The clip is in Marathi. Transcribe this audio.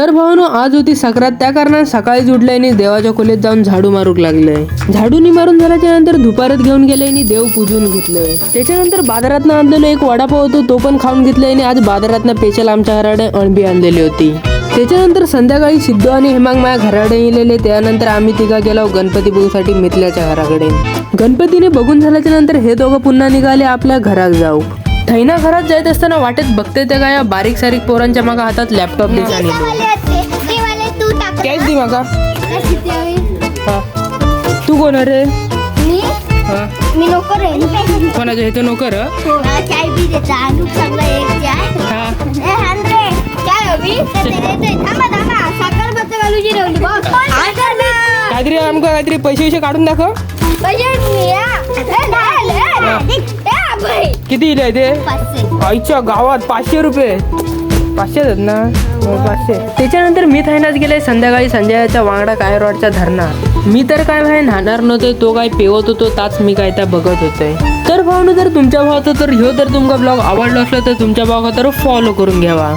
तर भावानो आज होती सक्रात. त्या कारणात सकाळीच उठल्याने देवाच्या खोलीत जाऊन झाडू मारूक लागलंय झाडूनी मारून झाल्याच्यानंतर दुपारात घेऊन गेले आणि देव पूजून घेतलंय त्याच्यानंतर बाजारात आणलेलो एक वडापाव होतो तो पण खाऊन घेतलाय आणि आज बाजारातनं पेशल आमच्या घराडे अणबी आणलेली होती. त्याच्यानंतर संध्याकाळी सिद्धू आणि हेमांग माया घराडे येलेले त्यानंतर आम्ही तिघा गेलो गणपती बघूसाठी मिथल्याच्या घराकडे. गणपतीने बघून झाल्याच्यानंतर हे दोघं पुन्हा निघाले आपल्या घरात जाऊ थैना घरात जायत असताना वाटेत बघते त्या काय बारीक सारीक पोरांच्या मागा हातात लॅपटॉप दिसा तू टाक. कॅश दे मागा. तू कोण रे? मी. मी नोकर आहे. कोणाच्या हे तो नोकर? हं? चाय बी देता. चांगला एक चाय. हा. चाय हवी. थांबा थांबा. साखर. काहीतरी आमका काहीतरी पैसे विषय काढून दाखव पाहिजे किती इले ते? पाचशे. आईच्या गावात पाचशे रुपये. पाचशे आहेत ना? हो, पाचशे. त्याच्यानंतर मी थायनाच गेले संध्याकाळी संजयाच्या वांगडा काय रोडच्या धरणार मी तर काय भाई नाहणार नव्हते तो काय पेवत होतो ताच मी काय त्या बघत होते. तर भावनं जर तुमच्या भावाचं तर ह्यो तर तुमका ब्लॉग आवडला असला तर तुमच्या भावाचा तर फॉलो करून घ्यावा.